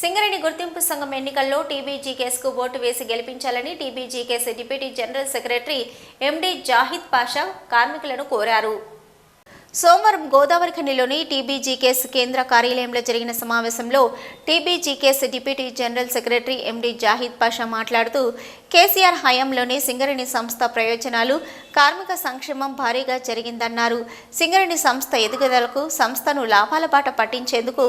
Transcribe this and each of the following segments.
సింగరేణి గుర్తింపు సంఘం ఎన్నికల్లో టీబీజీకేస్కు ఓటు వేసి గెలిపించాలని TBGKS deputy general secretary MD Zahid Pasha కార్మికులను కోరారు. సోమవారం గోదావరి ఖండిలోని టీబీజీకేస్ కేంద్ర కార్యాలయంలో జరిగిన సమావేశంలో TBGKS deputy general secretary MD Zahid Pasha మాట్లాడుతూ కేసీఆర్ హయాంలోనే సింగరేణి సంస్థ ప్రయోజనాలు కార్మిక సంక్షేమం భారీగా జరిగిందన్నారు. సింగరేణి సంస్థ ఎదుగుదలకు సంస్థను లాభాల బాట పట్టించేందుకు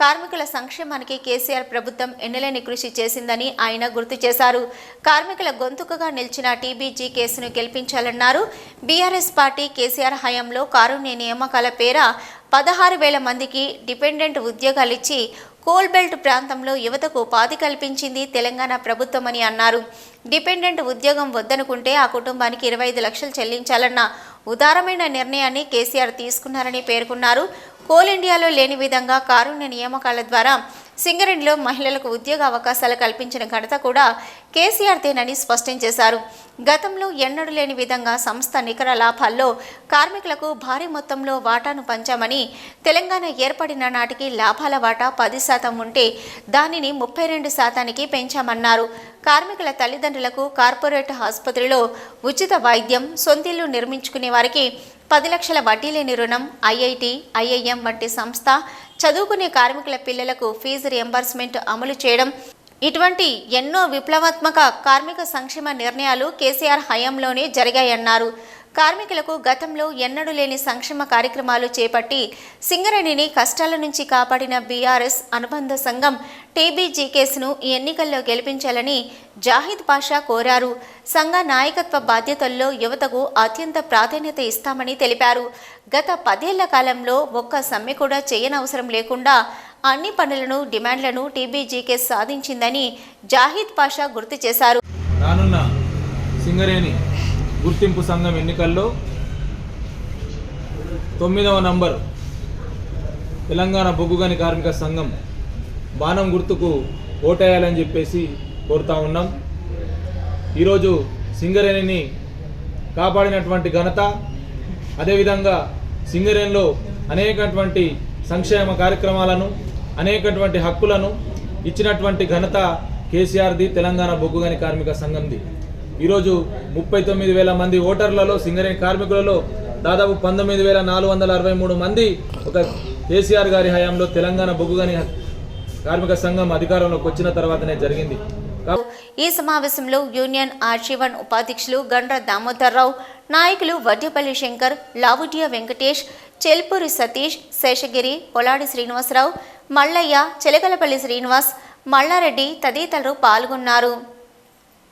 కార్మికుల సంక్షేమానికి కేసీఆర్ ప్రభుత్వం ఎన్నలేని కృషి చేసిందని ఆయన గుర్తు చేశారు. కార్మికుల గొంతుకగా నిలిచిన టీబీజీ కేసును గెలిపించాలన్నారు. బీఆర్ఎస్ పార్టీ కేసీఆర్ హయాంలో కారుణ్య నియామకాల పేర పదహారు వేల మందికి డిపెండెంట్ ఉద్యోగాలిచ్చి ఇచ్చి కోల్బెల్ట్ ప్రాంతంలో యువతకు ఉపాధి కల్పించింది తెలంగాణ ప్రభుత్వమని అన్నారు. డిపెండెంట్ ఉద్యోగం వద్దనుకుంటే ఆ కుటుంబానికి ఇరవై ఐదు లక్షలు చెల్లించాలన్న ఉదారమైన నిర్ణయాన్ని కేసీఆర్ తీసుకున్నారని పేర్కొన్నారు. కోల్ ఇండియాలో లేని విధంగా కారుణ్య నియామకాల ద్వారా సింగరేణిలో మహిళలకు ఉద్యోగ అవకాశాలు కల్పించిన ఘనత కూడా కేసీఆర్దేనని స్పష్టం చేశారు. గతంలో ఎన్నడూ లేని విధంగా సంస్థ నికర లాభాల్లో కార్మికులకు భారీ మొత్తంలో వాటాను పంచామని తెలంగాణ ఏర్పడిన నాటికి లాభాల వాటా పది శాతం ఉంటే దానిని ముప్పై రెండు శాతానికి పెంచామన్నారు. కార్మికుల తల్లిదండ్రులకు కార్పొరేట్ ఆసుపత్రిలో ఉచిత వైద్యం సొంతిల్లు నిర్మించుకునే వారికి పది లక్షల వడ్డీ లేని రుణం ఐఐటి ఐఐఎం వంటి సంస్థ చదువుకునే కార్మికుల పిల్లలకు ఫీజు రియంబర్స్మెంట్ అమలు చేయడం ఇటువంటి ఎన్నో విప్లవాత్మక కార్మిక సంక్షేమ నిర్ణయాలు కేసీఆర్ హయాంలోనే జరిగాయన్నారు. కార్మికులకు గతంలో ఎన్నడూ లేని సంక్షేమ కార్యక్రమాలు చేపట్టి సింగరేణిని కష్టాల నుంచి కాపాడిన బీఆర్ఎస్ అనుబంధ సంఘం టీబీజీకేస్ను ఈ ఎన్నికల్లో గెలిపించాలని జాహిద్ పాషా కోరారు. సంఘ నాయకత్వ బాధ్యతల్లో యువతకు అత్యంత ప్రాధాన్యత ఇస్తామని తెలిపారు. గత పదేళ్ళ కాలంలో ఒక్క సమ్మె కూడా చేయనవసరం లేకుండా అన్ని పనులను డిమాండ్లను టీబీజీకేస్ సాధించిందని జాహిద్ పాషా గుర్తు చేశారు. రానున్న సింగరేణి గుర్తింపు సంఘం ఎన్నికల్లో తొమ్మిదవ నంబర్ తెలంగాణ బొగ్గుగని కార్మిక సంఘం బాణం గుర్తుకు ఓటేయాలని చెప్పేసి కోరుతా ఉన్నాం. ఈరోజు సింగరేణిని కాపాడినటువంటి ఘనత అదేవిధంగా సింగరేణిలో అనేకటువంటి సంక్షేమ కార్యక్రమాలను అనేకటువంటి హక్కులను ఇచ్చినటువంటి ఘనత కేసీఆర్ది తెలంగాణ బొగ్గుగని కార్మిక సంఘంది. ఈరోజు ముప్పై తొమ్మిది వేల మంది ఓటర్లలో సింగరేణి కార్మికులలో దాదాపు పంతొమ్మిది వేల నాలుగు వందల అరవై మూడు మంది ఒక కేసీఆర్ గారి హయాంలో తెలంగాణ బొగ్గుగని కార్మిక సంఘం అధికారంలోకి వచ్చిన తర్వాతనే జరిగింది. ఈ సమావేశంలో యూనియన్ ఆర్జీవన్ ఉపాధ్యక్షులు గండ్ర దామోదర్రావు నాయకులు వడ్డేపల్లి శంకర్ లావుటియా వెంకటేష్ చెల్పూరి సతీష్ శేషగిరి పొలాడి శ్రీనివాసరావు మల్లయ్య చిలకలపల్లి శ్రీనివాస్ మల్లారెడ్డి తదితరులు పాల్గొన్నారు.